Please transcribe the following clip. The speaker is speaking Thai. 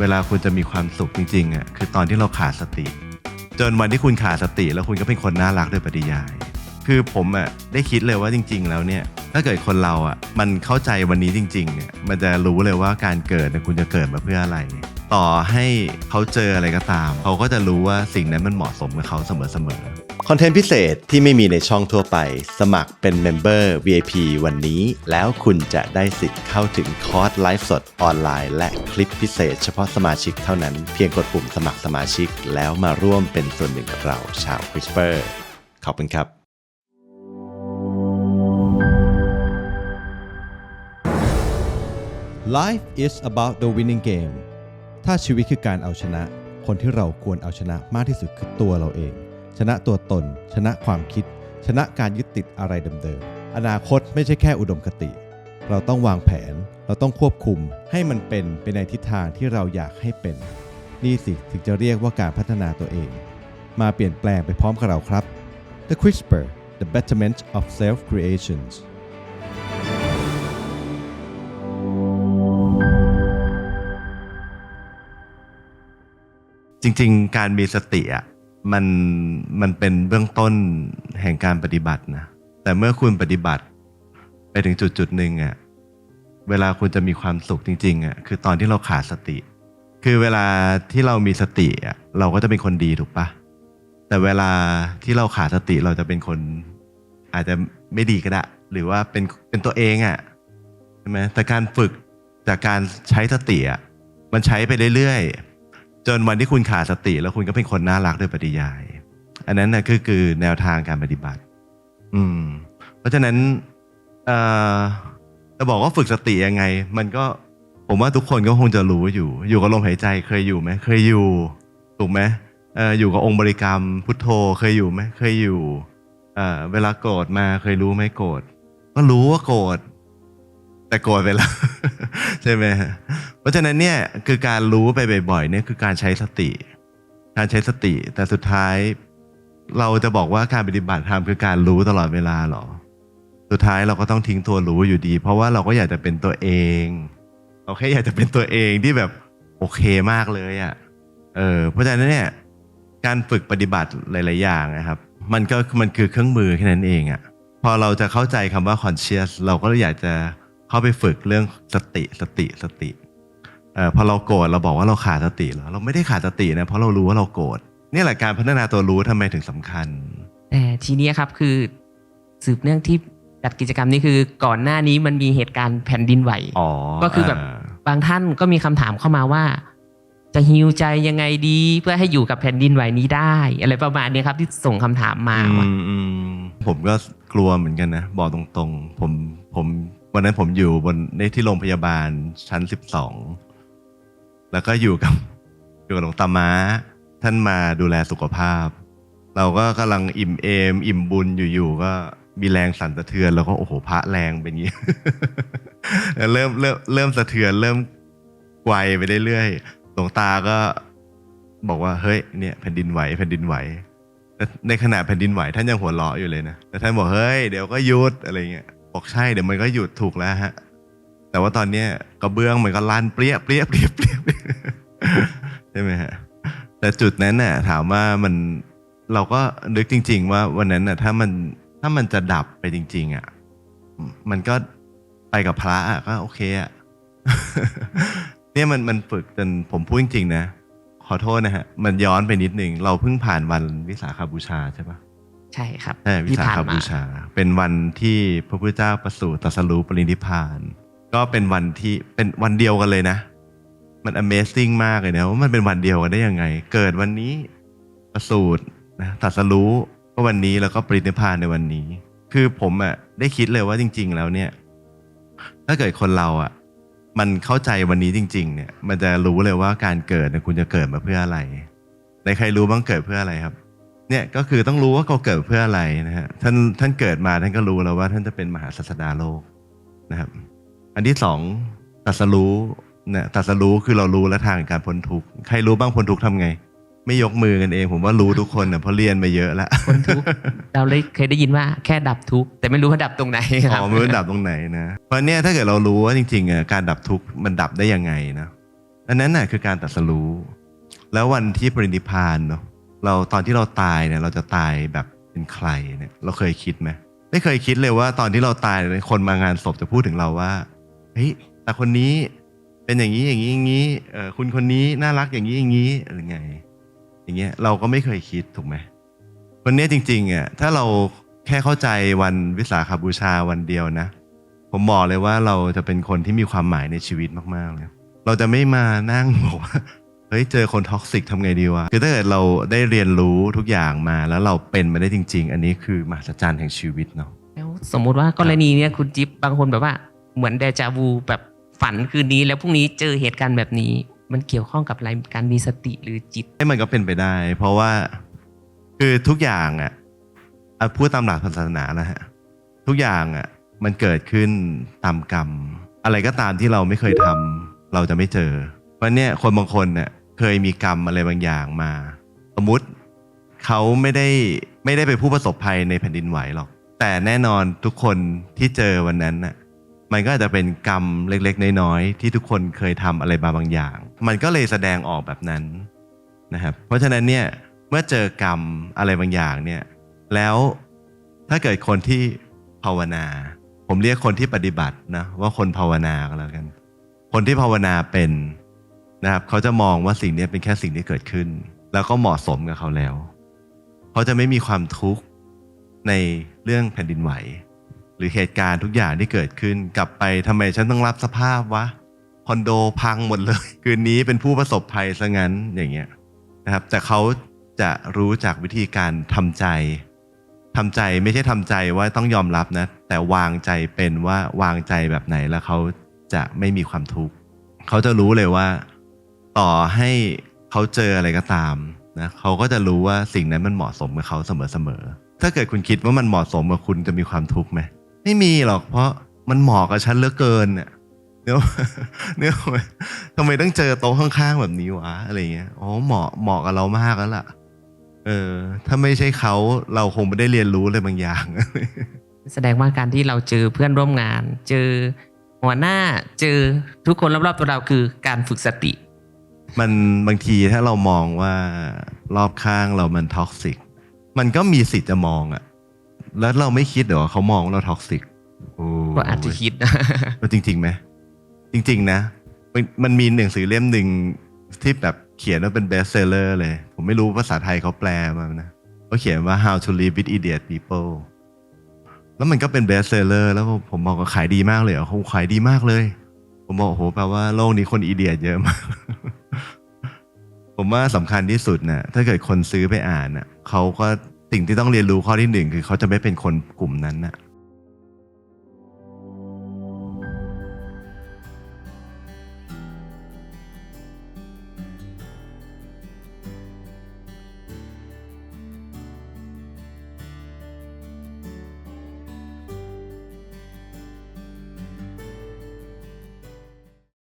เวลาคุณจะมีความสุขจริงๆอะคือตอนที่เราขาดสติ จนวันที่คุณขาดสติ แล้วคุณก็เป็นคนน่ารักโดยปริยาย คือผมอะได้คิดเลยว่าจริง ๆ แล้วเนี่ยถ้าเกิดคนเราอะมันเข้าใจวันนี้จริงๆเนี่ยมันจะรู้เลยว่าการเกิดเนี่ยคุณจะเกิดมาเพื่ออะไร ต่อให้เขาเจออะไรก็ตาม เขาก็จะรู้ว่าสิ่งนั้นมันเหมาะสมกับเขาเสมอๆ คอนเทนต์พิเศษที่ไม่มีในช่องทั่วไป สมัครเป็นเมมเบอร์ VIP วันนี้ แล้วคุณจะได้สิทธิ์เข้าถึงคอร์สไลฟ์สดออนไลน์ และคลิปพิเศษ เฉพาะสมาชิกเท่านั้น เพียงกดปุ่มสมัครสมาชิก แล้วมาร่วมเป็นส่วนหนึ่งกับเราชาว CRISPR ขอบคุณครับ Life is about the winning game ถ้าชีวิตคือการเอาชนะ คนที่เราควรเอาชนะมากที่สุดคือตัวเราเอง ชนะตัวตน ชนะความคิด ชนะการยึดติดอะไรเดิมๆ อนาคตไม่ใช่แค่อุดมคติ เราต้องวางแผน เราต้องควบคุมให้มันเป็นไปในทิศทางที่เราอยากให้เป็น นี่สิถึงจะเรียกว่าการพัฒนาตัวเอง มาเปลี่ยนแปลงไปพร้อมกับเราครับ The CRISPR The Betterment of Self Creations จริง ๆ การมีสติอะ มันมันเป็นเบื้องต้นแห่งการปฏิบัตินะแต่เมื่อคุณปฏิบัติ ไปถึงจุดจุดหนึ่งอะเวลาคุณจะมีความสุขจริงๆอะคือตอนที่เราขาดสติ คือเวลาที่เรามีสติอะเราก็จะเป็นคนดีถูกปะแต่เวลาที่เราขาดสติเราจะเป็นคน อาจจะไม่ดีก็ได้หรือว่าเป็นเป็นตัวเองอะใช่ไหมแต่การฝึกจากการใช้สติอะมันใช้ไปเรื่อยๆ จนวันที่คุณขาดสติ แล้วคุณก็เป็นคนน่ารักโดยปริยาย อันนั้นนะคือคือแนวทางการปฏิบัติ อืม เพราะฉะนั้นเอ่อจะบอกว่าฝึกสติยังไง มันก็ผมว่าทุกคนก็คงจะรู้อยู่ อยู่กับลมหายใจเคยอยู่ไหมเคยอยู่ ถูกไหมเอออยู่กับองค์บริกรรม พุทโธเคยอยู่ไหมเคยอยู่เอ่อเวลาโกรธมาเคยรู้ไหมโกรธก็รู้ว่าโกรธ แต่โกรธไปแล้ว ใช่ไหมฮะเพราะฉะนั้นเนี่ยคือการรู้ไปบ่อยๆเนี่ยคือการใช้สติ การใช้สติ แต่สุดท้าย เราจะบอกว่าการปฏิบัติธรรมคือการรู้ตลอดเวลาหรอ สุดท้ายเราก็ต้องทิ้งตัวรู้อยู่ดี เพราะว่าเราก็อยากจะเป็นตัวเอง เราแค่อยากจะเป็นตัวเองที่แบบโอเคมากเลยอะ่ะเออเพราะฉะนั้นเนี่ยการฝึกปฏิบัติหลาย ๆ อย่างนะครับ มันก็มันคือเครื่องมือแค่นั้นเองอะ่ะพอเราจะเข้าใจคำว่า conscious เราก็อยากจะ เข้าไปฝึกเรื่องสติสติสติเออพอเราโกรธเราบอกว่าเราขาดสติเหรอเราไม่ได้ขาดสตินะเพราะเรารู้ว่าเราโกรธนี่แหละการพัฒนาตัวรู้ทำไมถึงสำคัญ แต่ทีเนี้ยครับคือสืบเนื่องที่จัดกิจกรรมนี้คือก่อนหน้านี้มันมีเหตุการณ์แผ่นดินไหวอ๋อก็คือแบบบางท่านก็มีคำถามเข้ามาว่า จะฮิวใจยังไงดีเพื่อให้อยู่กับแผ่นดินไหวนี้ได้ อะไรประมาณนี้ครับที่ส่งคำถามมาอืว่ามอืมผมก็กลัวเหมือนกันนะบอกตรงๆ ผมผม วันนั้นผมอยู่บนในที่โรงพยาบาลชั้นสิบสองแล้วก็อยู่กับอยู่กับหลวงตาม้า ท่านมาดูแลสุขภาพ เราก็กำลังอิ่มเอม อิ่มบุญอยู่ๆก็มีแรงสั่นสะเทือนแล้วก็โอ้โหพระแรงเป็นอย่างนี้เริ่มเริ่มเริ่มสะเทือนเริ่มไกวไปเรื่อยๆหลวงตาก็บอกว่าเฮ้ยเนี่ยแผ่นดินไหวแผ่นดินไหวในขณะแผ่นดินไหวท่านยังหัวเราะอยู่เลยนะแต่ท่านบอกเฮ้ยเดี๋ยวก็หยุดอะไรเงี้ย บอกใช่เดี๋ยวมันก็หยุดถูกแล้วฮะ แต่ว่าตอนเนี้ยกระเบื้องมันก็ลั่นเปรี้ยเปรี้ยเปรี้ยเปรี้ยเปรี้ยใช่ไหมฮะแต่จุดนั้นน่ะถามว่ามันเราก็นึกจริง ๆ ว่าวันนั้นน่ะถ้ามันถ้ามันจะดับไปจริง ๆ อะ มันก็ไปกับพระอะก็โอเคอะเนี่ยมันมันฝึกจนผมพูดจริงๆนะขอโทษนะฮะ มันย้อนไปนิดหนึ่ง เราเพิ่งผ่านวันวิสาขบูชาใช่ปะ ใช่ครับใช่วิที่สาผ่านขมาบูชา เป็นวันที่พระพุทธเจ้าประสูติตรัสรู้ปรินิพพาน ก็เป็นวันที่เป็นวันเดียวกันเลยนะ มัน Amazing มากเลยนะว่ามันเป็นวันเดียวกันได้ยังไง เกิดวันนี้ประสูตินะตรัสรู้ก็วันนี้แล้วก็ปรินิพพานในวันนี้ คือผมอะได้คิดเลยว่าจริง ๆ แล้วเนี่ย ถ้าเกิดคนเราอะมันเข้าใจวันนี้จริง ๆ เนี่ย มันจะรู้เลยว่าการเกิดเนี่ยคุณจะเกิดมาเพื่ออะไรในใครรู้บ้างเกิดเพื่ออะไรครับ เนี่ยก็คือต้องรู้ว่าเขาเกิดเพื่ออะไรนะฮะท่านท่านเกิดมาท่านก็รู้แล้วว่าท่านจะเป็นมหาศาสดาโลกนะครับ อันที่สองตรัสรู้นะตรัสรู้คือเรารู้และทางการพ้นทุกข์ใครรู้บ้างพ้นทุกข์ทำไง ไม่ยกมือกันเอง ผมว่ารู้ทุกคนนะเพราะเรียนมาเยอะแล้วคนทุกข์เราเลยเคยได้ยินว่าแค่ดับทุกข์แต่ไม่รู้ว่าดับตรงไหนคอ๋รับอไม่รู้ดับตรงไหนนะเพราะเนี่ยถ้าเกิดเรารู้ว่าจริงๆอะการดับทุกข์มันดับได้ยังไงนะอันนั้นน่ะคือการตรัสรู้แล้ววันที่ปรินิพพานเนาะ เราตอนที่เราตายเนี่ยเราจะตายแบบเป็นใครเนี่ยเราเคยคิดไหมไม่เคยคิดเลยว่าตอนที่เราตายคนมางานศพจะพูดถึงเราว่าเฮ้ยแต่คนนี้เป็นอย่างนี้อย่างนี้อย่างนี้เออคุณคนนี้น่ารักอย่างนี้อย่างนี้อะไรไง อย่างเงี้ยเราก็ไม่เคยคิดถูกไหมวันนี้จริงๆอะถ้าเราแค่เข้าใจวันวิสาขบูชาวันเดียวนะ ผมบอกเลยว่าเราจะเป็นคนที่มีความหมายในชีวิตมากๆเลยเราจะไม่มานั่งบอกว่า เฮ้ยเจอคนท็อกซิกทำไงดีวะคือถ้าเกิดเราได้เรียนรู้ทุกอย่างมา แล้วเราเป็นมาได้จริง ๆ อันนี้คือมหัศจรรย์แห่งชีวิตเนาะแล้วสมมุติว่ากรณีเนี้ยคุณจิ๊บบางคนแบบว่าเหมือนเดจาวูแบบฝันคืนนี้ แล้วพรุ่งนี้เจอเหตุการณ์แบบนี้ มันเกี่ยวข้องกับอะไรการมีสติหรือจิตให้มันก็เป็นไปได้ เพราะว่าคือทุกอย่างอะอะพูดตามหลักศาสนานะฮะทุกอย่างอะมันเกิดขึ้นตามกรรม อะไรก็ตามที่เราไม่เคยทำเราจะไม่เจอเพราะเนี่ยคนบางคนเนี่ย เคยมีกรรมอะไรบางอย่างมา สมมุติเขาไม่ได้ไม่ได้เป็นผู้ประสบภัยในแผ่นดินไหวหรอก แต่แน่นอนทุกคนที่เจอวันนั้นน่ะมันก็อาจจะเป็นกรรมเล็กๆ น้อยๆที่ทุกคนเคยทำอะไรมาบางอย่าง มันก็เลยแสดงออกแบบนั้นนะครับเพราะฉะนั้นเนี่ยเมื่อเจอกรรมอะไรบางอย่างเนี่ยแล้วถ้าเกิดคนที่ภาวนา ผมเรียกคนที่ปฏิบัตินะว่าคนภาวนาก็แล้วกัน คนที่ภาวนาเป็น นะครับเขาจะมองว่าสิ่งนี้เป็นแค่สิ่งที่เกิดขึ้น แล้วก็เหมาะสมกับเขาแล้วเขาจะไม่มีความทุกข์ในเรื่องแผ่นดินไหว หรือเหตุการณ์ทุกอย่างที่เกิดขึ้น กลับไปทำไมฉันต้องรับสภาพวะคอนโดพังหมดเลย คืนนี้เป็นผู้ประสบภัยซะงั้นอย่างเงี้ยนะครับ แต่เขาจะรู้จากวิธีการทำใจทำใจไม่ใช่ทำใจว่าต้องยอมรับนะ แต่วางใจเป็นว่าวางใจแบบไหนแล้วเขาจะไม่มีความทุกข์เขาจะรู้เลยว่า ต่อให้เขาเจออะไรก็ตามนะเขาก็จะรู้ว่าสิ่งนั้นมันเหมาะสมกับเขาเสมอๆถ้าเกิดคุณคิดว่ามันเหมาะสมกับคุณจะมีความทุกข์ไหมไม่มีหรอกเพราะมันเหมาะกับฉันเหลือเกินเนี่ยเนื้อเนื้อทำไมต้องเจอโต๊ะข้างๆแบบนี้วะอะไรเงี้ยอ๋อเหมาะเหมาะกับเรามากแล้วล่ะ เออ ถ้าไม่ใช่เขาเราคงไม่ได้เรียนรู้เลยบางอย่าง แสดงว่าการที่เราเจอเพื่อนร่วมงาน เจอหัวหน้าเจอทุกคนรอบๆตัวเราคือการฝึกสติ มันบางทีถ้าเรามองว่ารอบข้างเรามันท็อกซิกมันก็มีสิทธิ์จะมองอะแล้วเราไม่คิดเหรอว่าเขามองว่าเราท็อกซิกโอ้ก็อาจจะคิดนะว่าจริงๆไหมจริง ๆ นะมันมันมีหนังสือเล่มหนึ่งที่แบบเขียนว่าเป็นเบสเซลเลอร์เลย ผมไม่รู้ภาษาไทยเขาแปลมานะเขาเขียนว่า how to live with idiot people แล้วมันก็เป็นเบสเซลเลอร์แล้วผมบอกว่าขายดีมากเลยเหรอเขาขายดีมากเลย ผมบอกโอ้โหแปลว่าโลกนี้คนอีเดียตเยอะมาก ผมว่าสำคัญที่สุดนะถ้าเกิดคนซื้อไปอ่านน่ะเขาก็สิ่งที่ต้องเรียนรู้ข้อที่หนึ่งคือเขาจะไม่เป็นคนกลุ่มนั้นน่ะ